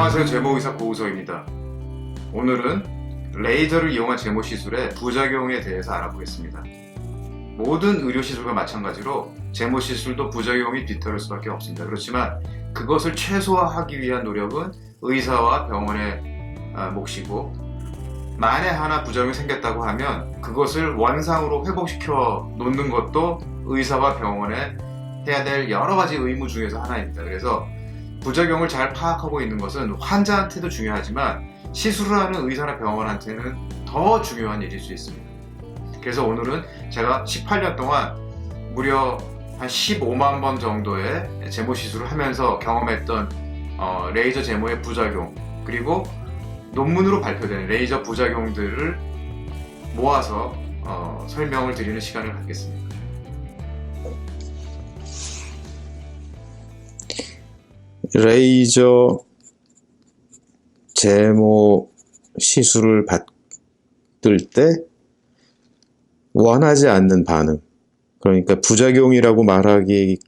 안녕하세요. 제모의사 고우서입니다. 오늘은 레이저를 이용한 제모 시술의 부작용에 대해서 알아보겠습니다. 모든 의료 시술과 마찬가지로 제모 시술도 부작용이 뒤따를 수밖에 없습니다. 그렇지만 그것을 최소화하기 위한 노력은 의사와 병원의 아, 몫이고 만에 하나 부작용이 생겼다고 하면 그것을 원상으로 회복시켜 놓는 것도 의사와 병원의 해야 될 여러 가지 의무 중에서 하나입니다. 그래서 부작용을 잘 파악하고 있는 것은 환자한테도 중요하지만 시술을 하는 의사나 병원한테는 더 중요한 일일 수 있습니다. 그래서 오늘은 제가 18년 동안 무려 한 15만 번 정도의 제모 시술을 하면서 경험했던 어, 레이저 제모의 부작용 그리고 논문으로 발표된 레이저 부작용들을 모아서 어, 설명을 드리는 시간을 갖겠습니다. 레이저 제모 시술을 받을 때 원하지 않는 반응. 그러니까 부작용이라고 말하기에는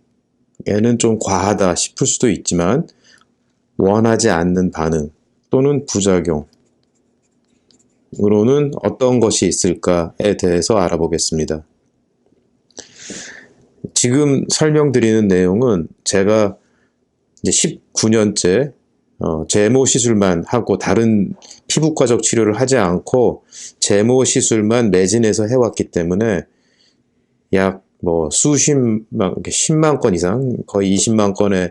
좀 과하다 싶을 수도 있지만 원하지 않는 반응 또는 부작용으로는 어떤 것이 있을까에 대해서 알아보겠습니다. 지금 설명드리는 내용은 제가 이제 19년째 어, 제모 시술만 하고 다른 피부과적 치료를 하지 않고 제모 시술만 매진해서 해왔기 때문에 약 뭐 수십만, 이렇게 10만 건 이상, 거의 20만 건에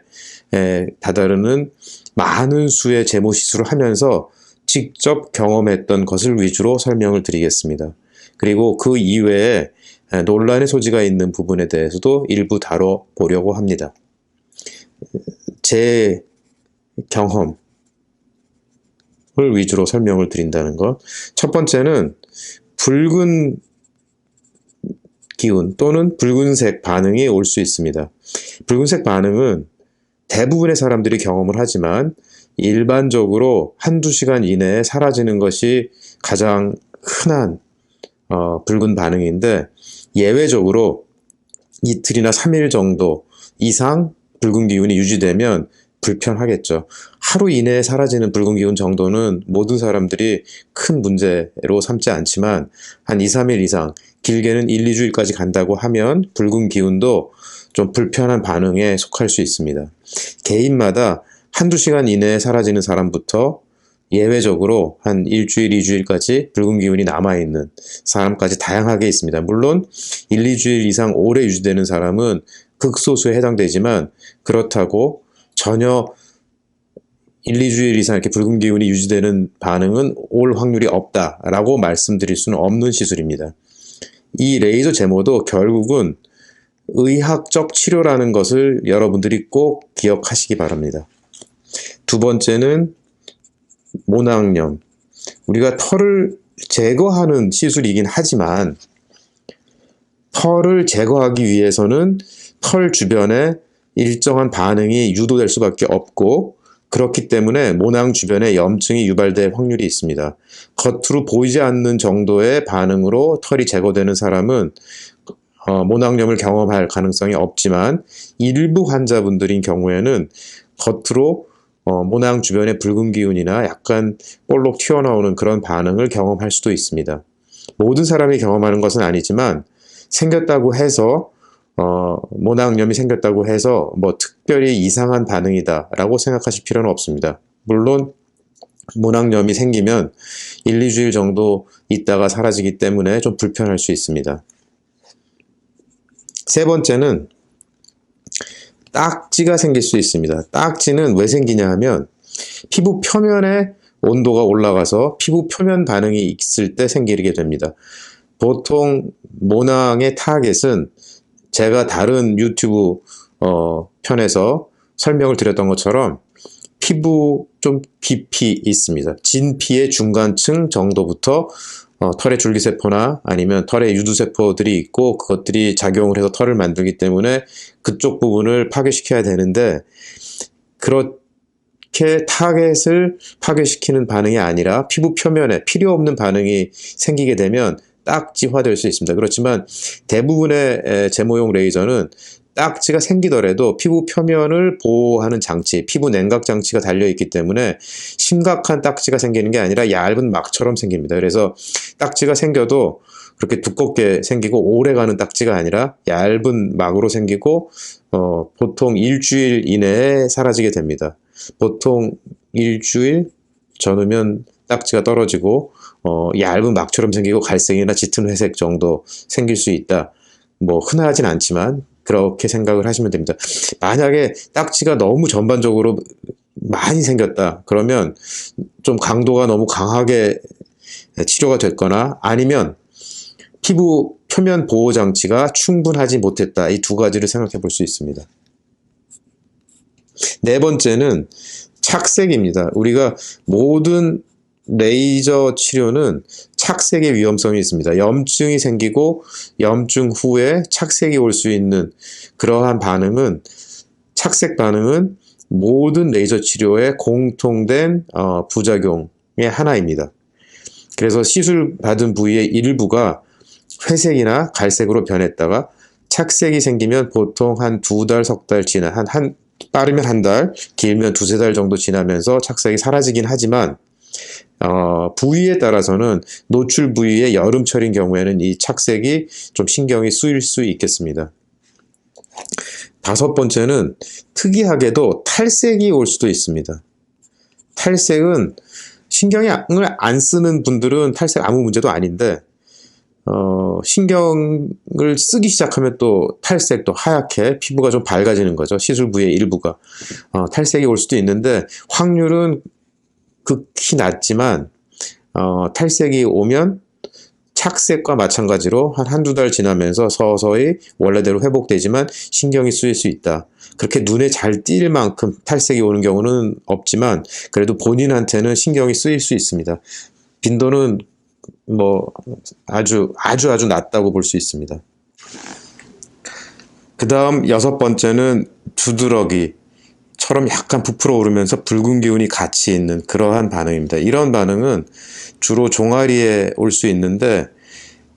에 다다르는 많은 수의 제모 시술을 하면서 직접 경험했던 것을 위주로 설명을 드리겠습니다. 그리고 그 이외에 에, 논란의 소지가 있는 부분에 대해서도 일부 다뤄보려고 합니다. 제 경험을 위주로 설명을 드린다는 것. 첫 번째는 붉은 기운 또는 붉은색 반응이 올 수 있습니다. 붉은색 반응은 대부분의 사람들이 경험을 하지만 일반적으로 한두 시간 이내에 사라지는 것이 가장 흔한 어, 붉은 반응인데 예외적으로 이틀이나 3일 정도 이상 붉은 기운이 유지되면 불편하겠죠. 하루 이내에 사라지는 붉은 기운 정도는 모든 사람들이 큰 문제로 삼지 않지만 한 2, 3일 이상 길게는 1, 2주일까지 간다고 하면 붉은 기운도 좀 불편한 반응에 속할 수 있습니다. 개인마다 한두 시간 이내에 사라지는 사람부터 예외적으로 한 일주일, 이주일까지 붉은 기운이 남아있는 사람까지 다양하게 있습니다. 물론 1, 2주일 이상 오래 유지되는 사람은 극소수에 해당되지만 그렇다고 전혀 1, 2주일 이상 이렇게 붉은 기운이 유지되는 반응은 올 확률이 없다라고 말씀드릴 수는 없는 시술입니다. 이 레이저 제모도 결국은 의학적 치료라는 것을 여러분들이 꼭 기억하시기 바랍니다. 두 번째는 모낭염. 우리가 털을 제거하는 시술이긴 하지만 털을 제거하기 위해서는 털 주변에 일정한 반응이 유도될 수밖에 없고 그렇기 때문에 모낭 주변에 염증이 유발될 확률이 있습니다. 겉으로 보이지 않는 정도의 반응으로 털이 제거되는 사람은 어, 모낭염을 경험할 가능성이 없지만 일부 환자분들인 경우에는 겉으로 어, 모낭 주변에 붉은 기운이나 약간 볼록 튀어나오는 그런 반응을 경험할 수도 있습니다. 모든 사람이 경험하는 것은 아니지만 생겼다고 해서 어, 모낭염이 생겼다고 해서 뭐 특별히 이상한 반응이다라고 생각하실 필요는 없습니다. 물론 모낭염이 생기면 1, 2주일 정도 있다가 사라지기 때문에 좀 불편할 수 있습니다. 세 번째는 딱지가 생길 수 있습니다. 딱지는 왜 생기냐 하면 피부 표면에 온도가 올라가서 피부 표면 반응이 있을 때 생기게 됩니다. 보통 모낭의 타겟은 제가 다른 유튜브 어, 편에서 설명을 드렸던 것처럼 피부 좀 깊이 있습니다. 진피의 중간층 정도부터 어, 털의 줄기세포나 아니면 털의 유두세포들이 있고 그것들이 작용을 해서 털을 만들기 때문에 그쪽 부분을 파괴시켜야 되는데 그렇게 타겟을 파괴시키는 반응이 아니라 피부 표면에 필요 없는 반응이 생기게 되면 딱지화될 수 있습니다. 그렇지만 대부분의 제모용 레이저는 딱지가 생기더라도 피부 표면을 보호하는 장치, 피부 냉각 장치가 달려 있기 때문에 심각한 딱지가 생기는 게 아니라 얇은 막처럼 생깁니다. 그래서 딱지가 생겨도 그렇게 두껍게 생기고 오래 가는 딱지가 아니라 얇은 막으로 생기고 어, 보통 일주일 이내에 사라지게 됩니다. 보통 일주일 전후면 딱지가 떨어지고 어, 얇은 막처럼 생기고 갈색이나 짙은 회색 정도 생길 수 있다. 뭐 흔하진 않지만 그렇게 생각을 하시면 됩니다. 만약에 딱지가 너무 전반적으로 많이 생겼다. 그러면 좀 강도가 너무 강하게 치료가 됐거나 아니면 피부 표면 보호 장치가 충분하지 못했다. 이 두 가지를 생각해 볼 수 있습니다. 네 번째는 착색입니다. 우리가 모든 레이저 치료는 착색의 위험성이 있습니다. 염증이 생기고 염증 후에 착색이 올 수 있는 그러한 반응은 착색 반응은 모든 레이저 치료의 공통된 어, 부작용의 하나입니다. 그래서 시술 받은 부위의 일부가 회색이나 갈색으로 변했다가 착색이 생기면 보통 한 두 달, 석 달 지나 한, 한 빠르면 한 달, 길면 두세 달 정도 지나면서 착색이 사라지긴 하지만 어, 부위에 따라서는 노출 부위의 여름철인 경우에는 이 착색이 좀 신경이 쓰일 수 있겠습니다. 다섯 번째는 특이하게도 탈색이 올 수도 있습니다. 탈색은 신경을 안 쓰는 분들은 탈색 아무 문제도 아닌데 어, 신경을 쓰기 시작하면 또 탈색, 또 하얗게 피부가 좀 밝아지는 거죠. 시술 부위의 일부가. 어, 탈색이 올 수도 있는데 확률은 극히 낮지만 어, 탈색이 오면 착색과 마찬가지로 한 한두 달 지나면서 서서히 원래대로 회복되지만 신경이 쓰일 수 있다. 그렇게 눈에 잘 띌 만큼 탈색이 오는 경우는 없지만 그래도 본인한테는 신경이 쓰일 수 있습니다. 빈도는 뭐 아주 아주 아주 낮다고 볼 수 있습니다. 그 다음 여섯 번째는 두드러기 처럼 약간 부풀어 오르면서 붉은 기운이 같이 있는 그러한 반응입니다. 이런 반응은 주로 종아리에 올 수 있는데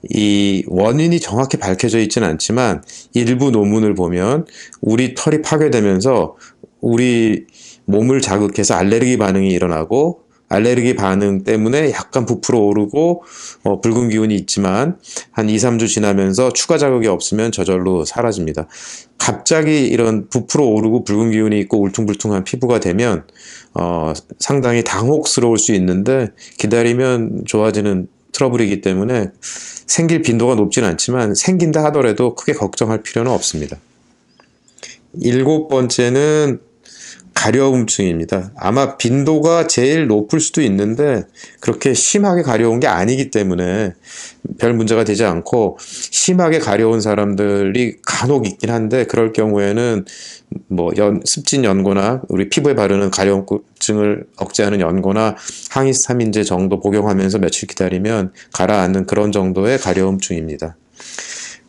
이 원인이 정확히 밝혀져 있지는 않지만 일부 논문을 보면 우리 털이 파괴되면서 우리 몸을 자극해서 알레르기 반응이 일어나고 알레르기 반응 때문에 약간 부풀어 오르고 어, 붉은 기운이 있지만 한 2, 3주 지나면서 추가 자극이 없으면 저절로 사라집니다. 갑자기 이런 부풀어 오르고 붉은 기운이 있고 울퉁불퉁한 피부가 되면 어, 상당히 당혹스러울 수 있는데 기다리면 좋아지는 트러블이기 때문에 생길 빈도가 높지는 않지만 생긴다 하더라도 크게 걱정할 필요는 없습니다. 일곱 번째는 가려움증입니다. 아마 빈도가 제일 높을 수도 있는데 그렇게 심하게 가려운 게 아니기 때문에 별 문제가 되지 않고 심하게 가려운 사람들이 간혹 있긴 한데 그럴 경우에는 뭐 연, 습진 연고나 우리 피부에 바르는 가려움증을 억제하는 연고나 항히스타민제 정도 복용하면서 며칠 기다리면 가라앉는 그런 정도의 가려움증입니다.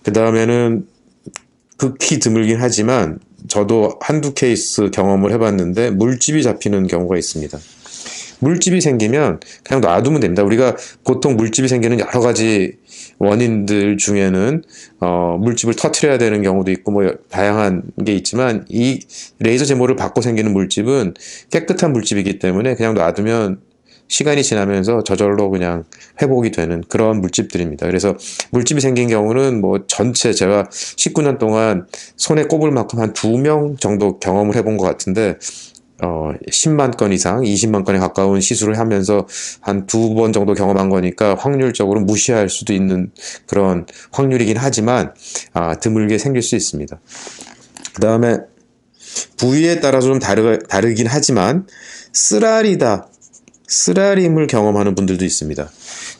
그 다음에는 극히 드물긴 하지만 저도 한두 케이스 경험을 해봤는데 물집이 잡히는 경우가 있습니다. 물집이 생기면 그냥 놔두면 됩니다. 우리가 보통 물집이 생기는 여러 가지 원인들 중에는 어, 물집을 터트려야 되는 경우도 있고 뭐 다양한 게 있지만 이 레이저 제모를 받고 생기는 물집은 깨끗한 물집이기 때문에 그냥 놔두면 시간이 지나면서 저절로 그냥 회복이 되는 그런 물집들입니다. 그래서 물집이 생긴 경우는 뭐 전체 제가 19년 동안 손에 꼽을 만큼 한 두 명 정도 경험을 해본 것 같은데 어, 10만 건 이상, 20만 건에 가까운 시술을 하면서 한 두 번 정도 경험한 거니까 확률적으로 무시할 수도 있는 그런 확률이긴 하지만 아, 드물게 생길 수 있습니다. 그 다음에 부위에 따라서 좀 다르, 다르긴 하지만 쓰라리다 쓰라림을 경험하는 분들도 있습니다.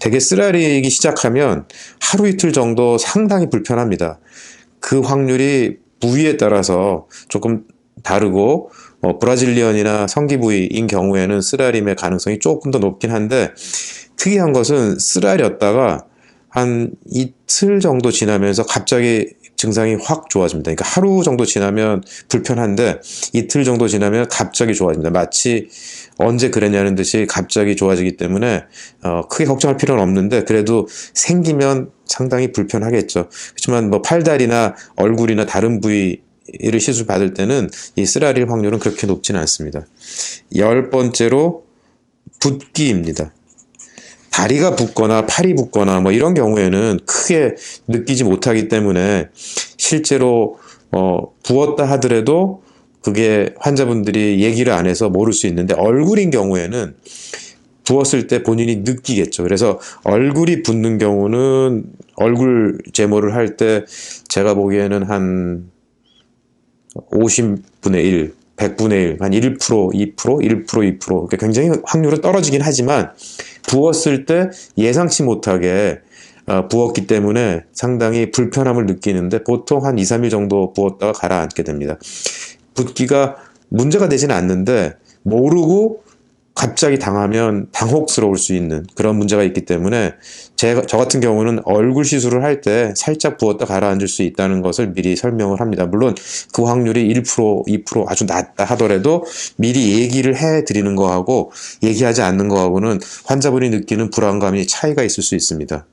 대개 쓰라리기 시작하면 하루 이틀 정도 상당히 불편합니다. 그 확률이 부위에 따라서 조금 다르고 어, 브라질리언이나 성기 부위인 경우에는 쓰라림의 가능성이 조금 더 높긴 한데 특이한 것은 쓰라렸다가 한 이틀 정도 지나면서 갑자기 증상이 확 좋아집니다. 그러니까 하루 정도 지나면 불편한데 이틀 정도 지나면 갑자기 좋아집니다. 마치 언제 그랬냐는 듯이 갑자기 좋아지기 때문에 어, 크게 걱정할 필요는 없는데 그래도 생기면 상당히 불편하겠죠. 그렇지만 뭐 팔다리나 얼굴이나 다른 부위 쓰라리를 시술 받을 때는 이 쓰라릴 확률은 그렇게 높지는 않습니다. 열 번째로 붓기입니다. 다리가 붓거나 팔이 붓거나 뭐 이런 경우에는 크게 느끼지 못하기 때문에 실제로 어, 부었다 하더라도 그게 환자분들이 얘기를 안 해서 모를 수 있는데 얼굴인 경우에는 부었을 때 본인이 느끼겠죠. 그래서 얼굴이 붓는 경우는 얼굴 제모를 할 때 제가 보기에는 한 50분의 1, 100분의 1, 한 1%, 2%, 1%, 2%. 그러니까 굉장히 확률은 떨어지긴 하지만 부었을 때 예상치 못하게 어, 부었기 때문에 상당히 불편함을 느끼는데 보통 한 2, 3일 정도 부었다가 가라앉게 됩니다. 붓기가 문제가 되지는 않는데 모르고 갑자기 당하면 당혹스러울 수 있는 그런 문제가 있기 때문에 제가 저 같은 경우는 얼굴 시술을 할 때 살짝 부었다 가라앉을 수 있다는 것을 미리 설명을 합니다. 물론 그 확률이 1% 2% 아주 낮다 하더라도 미리 얘기를 해 드리는 거하고 얘기하지 않는 거하고는 환자분이 느끼는 불안감이 차이가 있을 수 있습니다.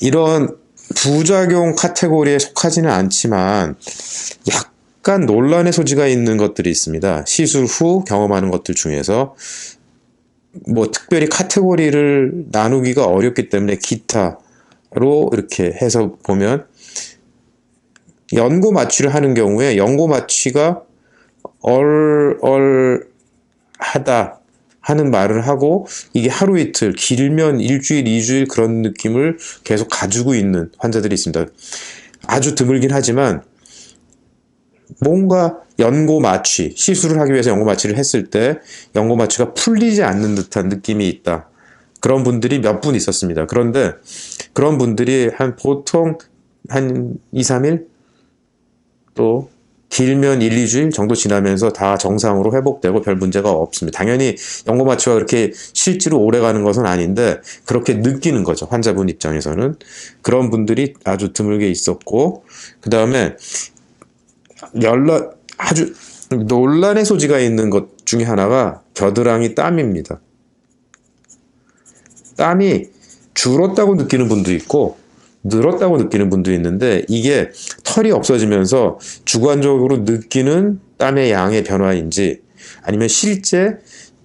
이런 부작용 카테고리에 속하지는 않지만 약간 논란의 소지가 있는 것들이 있습니다. 시술 후 경험하는 것들 중에서 뭐 특별히 카테고리를 나누기가 어렵기 때문에 기타로 이렇게 해서 보면 연고 마취를 하는 경우에 연고 마취가 얼얼하다 하는 말을 하고 이게 하루 이틀 길면 일주일 이주일 그런 느낌을 계속 가지고 있는 환자들이 있습니다. 아주 드물긴 하지만 뭔가 연고 마취 시술을 하기 위해서 연고 마취를 했을 때 연고 마취가 풀리지 않는 듯한 느낌이 있다. 그런 분들이 몇 분 있었습니다. 그런데 그런 분들이 한 보통 한 2, 3일 또 길면 1, 2주일 정도 지나면서 다 정상으로 회복되고 별 문제가 없습니다. 당연히 연고 마취가 그렇게 실제로 오래 가는 것은 아닌데 그렇게 느끼는 거죠. 환자분 입장에서는. 그런 분들이 아주 드물게 있었고 그 다음에 연락 아주 논란의 소지가 있는 것 중에 하나가 겨드랑이 땀입니다. 땀이 줄었다고 느끼는 분도 있고 늘었다고 느끼는 분도 있는데 이게 털이 없어지면서 주관적으로 느끼는 땀의 양의 변화인지 아니면 실제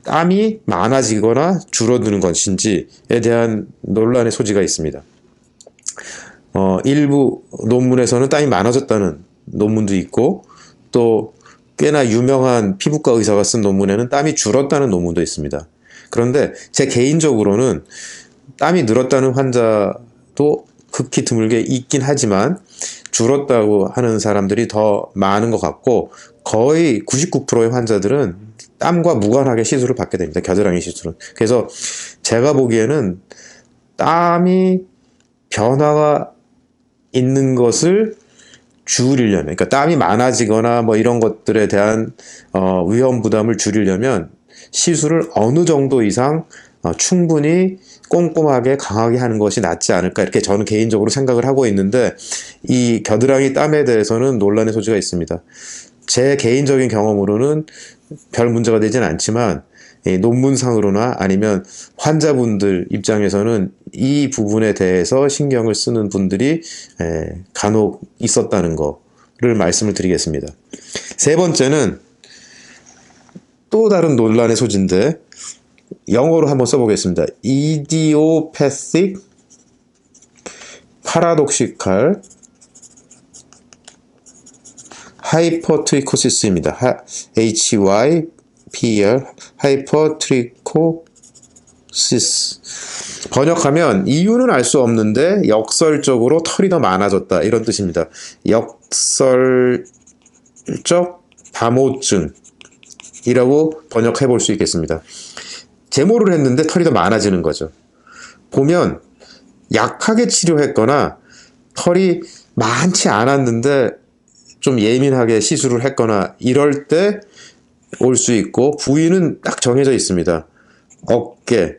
땀이 많아지거나 줄어드는 것인지에 대한 논란의 소지가 있습니다. 어, 일부 논문에서는 땀이 많아졌다는 논문도 있고 또 꽤나 유명한 피부과 의사가 쓴 논문에는 땀이 줄었다는 논문도 있습니다. 그런데 제 개인적으로는 땀이 늘었다는 환자도 극히 드물게 있긴 하지만 줄었다고 하는 사람들이 더 많은 것 같고 거의 99%의 환자들은 땀과 무관하게 시술을 받게 됩니다. 겨드랑이 시술은. 그래서 제가 보기에는 땀이 변화가 있는 것을 줄이려면, 그러니까 땀이 많아지거나 뭐 이런 것들에 대한 어, 위험 부담을 줄이려면 시술을 어느 정도 이상 어, 충분히 꼼꼼하게 강하게 하는 것이 낫지 않을까 이렇게 저는 개인적으로 생각을 하고 있는데 이 겨드랑이 땀에 대해서는 논란의 소지가 있습니다. 제 개인적인 경험으로는 별 문제가 되진 않지만 이 논문상으로나 아니면 환자분들 입장에서는 이 부분에 대해서 신경을 쓰는 분들이 에, 간혹 있었다는 거를 말씀을 드리겠습니다. 세 번째는 또 다른 논란의 소지인데 영어로 한번 써보겠습니다. idiopathic paradoxical hypertrichosis입니다. H-Y-P-R hypertrichosis 번역하면 이유는 알 수 없는데 역설적으로 털이 더 많아졌다 이런 뜻입니다. 역설적 담호증이라고 번역해 볼 수 있겠습니다. 제모를 했는데 털이 더 많아지는 거죠. 보면 약하게 치료했거나 털이 많지 않았는데 좀 예민하게 시술을 했거나 이럴 때 올 수 있고 부위는 딱 정해져 있습니다. 어깨,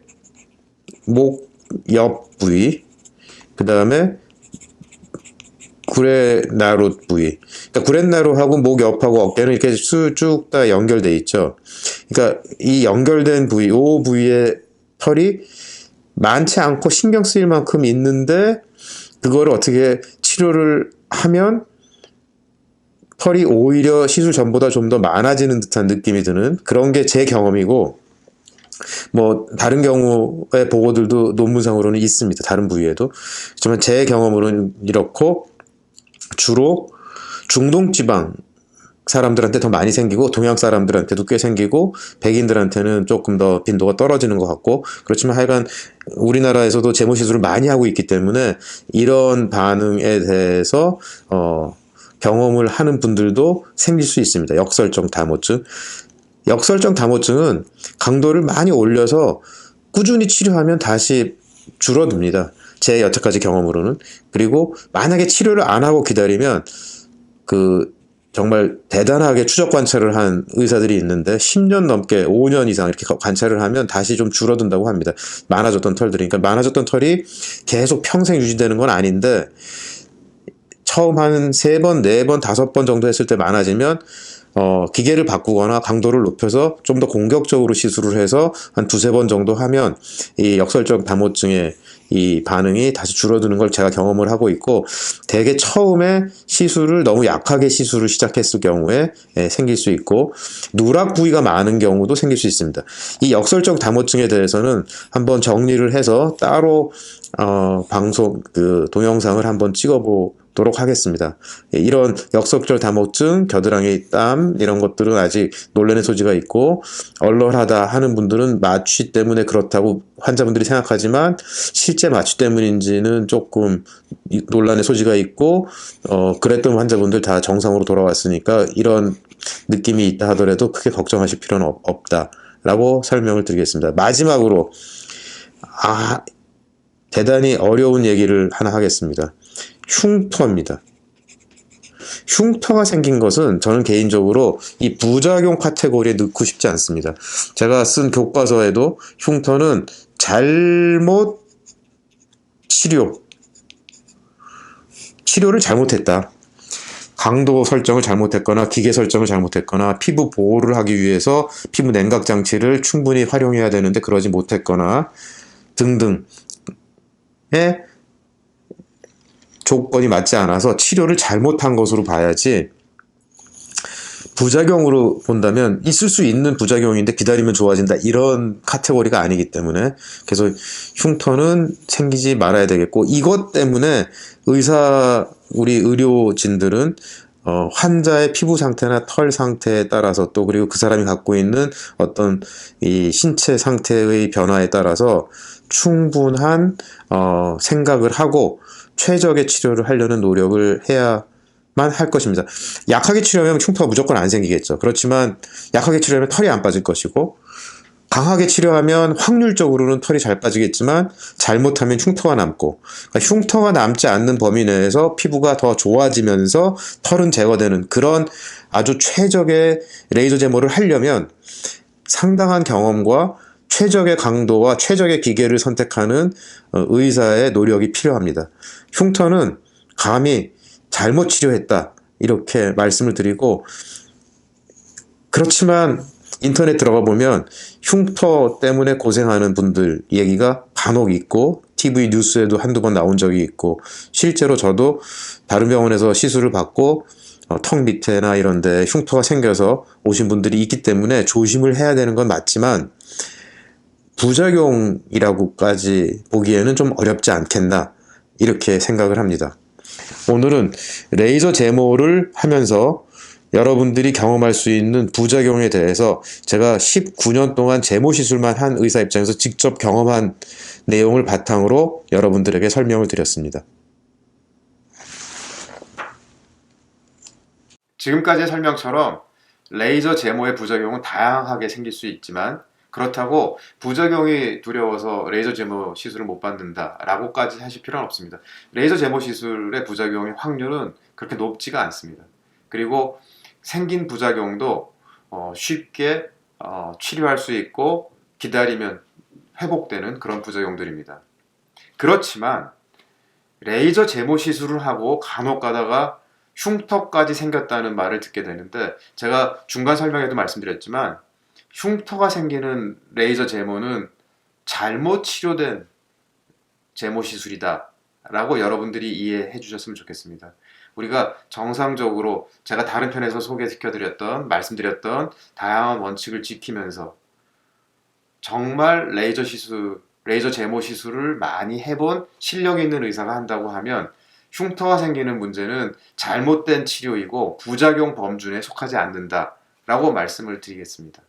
목 옆 부위, 그 다음에 구레나루 부위. 그러니까 구레나루하고 목 옆하고 어깨는 이렇게 쭉 다 연결돼 있죠. 그러니까 이 연결된 부위, 이 부위의 털이 많지 않고 신경 쓰일 만큼 있는데 그거를 어떻게 치료를 하면 털이 오히려 시술 전보다 좀 더 많아지는 듯한 느낌이 드는 그런 게 제 경험이고 뭐 다른 경우의 보고들도 논문상으로는 있습니다. 다른 부위에도. 하지만 제 경험으로는 이렇고 주로 중동 지방 사람들한테 더 많이 생기고 동양 사람들한테도 꽤 생기고 백인들한테는 조금 더 빈도가 떨어지는 것 같고 그렇지만 하여간 우리나라에서도 제모 시술을 많이 하고 있기 때문에 이런 반응에 대해서 어 경험을 하는 분들도 생길 수 있습니다. 역설적 다모증. 역설적 다모증은 강도를 많이 올려서 꾸준히 치료하면 다시 줄어듭니다. 제 여태까지 경험으로는. 그리고 만약에 치료를 안 하고 기다리면 그 정말 대단하게 추적 관찰을 한 의사들이 있는데 10년 넘게 5년 이상 이렇게 관찰을 하면 다시 좀 줄어든다고 합니다. 많아졌던 털들이. 그러니까 많아졌던 털이 계속 평생 유지되는 건 아닌데 처음 한세 번, 네 번, 다섯 번 정도 했을 때 많아지면 어, 기계를 바꾸거나 강도를 높여서 좀 더 공격적으로 시술을 해서 한 두세 번 정도 하면 이 역설적 다모증의 이 반응이 다시 줄어드는 걸 제가 경험을 하고 있고 대개 처음에 시술을 너무 약하게 시술을 시작했을 경우에 예, 생길 수 있고 누락 부위가 많은 경우도 생길 수 있습니다. 이 역설적 다모증에 대해서는 한번 정리를 해서 따로 어, 방송 그 동영상을 한번 찍어보 도록 하겠습니다. 예, 이런 역설적 다모증, 겨드랑이 땀 이런 것들은 아직 논란의 소지가 있고 얼얼하다 하는 분들은 마취 때문에 그렇다고 환자분들이 생각하지만 실제 마취 때문인지는 조금 이- 논란의 소지가 있고 어 그랬던 환자분들 다 정상으로 돌아왔으니까 이런 느낌이 있다 하더라도 크게 걱정하실 필요는 없, 없다라고 설명을 드리겠습니다. 마지막으로 아 대단히 어려운 얘기를 하나 하겠습니다. 흉터입니다. 흉터가 생긴 것은 저는 개인적으로 이 부작용 카테고리에 넣고 싶지 않습니다. 제가 쓴 교과서에도 흉터는 잘못 치료, 치료를 잘못했다. 강도 설정을 잘못했거나 기계 설정을 잘못했거나 피부 보호를 하기 위해서 피부 냉각 장치를 충분히 활용해야 되는데 그러지 못했거나 등등의 조건이 맞지 않아서 치료를 잘못한 것으로 봐야지 부작용으로 본다면 있을 수 있는 부작용인데 기다리면 좋아진다 이런 카테고리가 아니기 때문에 그래서 흉터는 생기지 말아야 되겠고 이것 때문에 의사 우리 의료진들은 어, 환자의 피부 상태나 털 상태에 따라서 또 그리고 그 사람이 갖고 있는 어떤 이 신체 상태의 변화에 따라서 충분한 어, 생각을 하고 최적의 치료를 하려는 노력을 해야만 할 것입니다. 약하게 치료하면 흉터가 무조건 안 생기겠죠. 그렇지만 약하게 치료하면 털이 안 빠질 것이고 강하게 치료하면 확률적으로는 털이 잘 빠지겠지만 잘못하면 흉터가 남고 그러니까 흉터가 남지 않는 범위 내에서 피부가 더 좋아지면서 털은 제거되는 그런 아주 최적의 레이저 제모를 하려면 상당한 경험과 최적의 강도와 최적의 기계를 선택하는 어, 의사의 노력이 필요합니다. 흉터는 감히 잘못 치료했다 이렇게 말씀을 드리고 그렇지만 인터넷 들어가 보면 흉터 때문에 고생하는 분들 얘기가 간혹 있고 TV 뉴스에도 한두 번 나온 적이 있고 실제로 저도 다른 병원에서 시술을 받고 어, 턱 밑에나 이런 데 흉터가 생겨서 오신 분들이 있기 때문에 조심을 해야 되는 건 맞지만 부작용이라고까지 보기에는 좀 어렵지 않겠나 이렇게 생각을 합니다. 오늘은 레이저 제모를 하면서 여러분들이 경험할 수 있는 부작용에 대해서 제가 19년 동안 제모 시술만 한 의사 입장에서 직접 경험한 내용을 바탕으로 여러분들에게 설명을 드렸습니다. 지금까지의 설명처럼 레이저 제모의 부작용은 다양하게 생길 수 있지만 그렇다고 부작용이 두려워서 레이저 제모 시술을 못 받는다라고까지 하실 필요는 없습니다. 레이저 제모 시술의 부작용의 확률은 그렇게 높지가 않습니다. 그리고 생긴 부작용도 어, 쉽게 어, 치료할 수 있고 기다리면 회복되는 그런 부작용들입니다. 그렇지만 레이저 제모 시술을 하고 간혹 가다가 흉터까지 생겼다는 말을 듣게 되는데 제가 중간 설명에도 말씀드렸지만 흉터가 생기는 레이저 제모는 잘못 치료된 제모 시술이다 라고 여러분들이 이해해 주셨으면 좋겠습니다. 우리가 정상적으로 제가 다른 편에서 소개시켜드렸던, 말씀드렸던 다양한 원칙을 지키면서 정말 레이저 시술, 레이저 제모 시술을 많이 해본 실력 있는 의사가 한다고 하면 흉터가 생기는 문제는 잘못된 치료이고 부작용 범준에 속하지 않는다 라고 말씀을 드리겠습니다.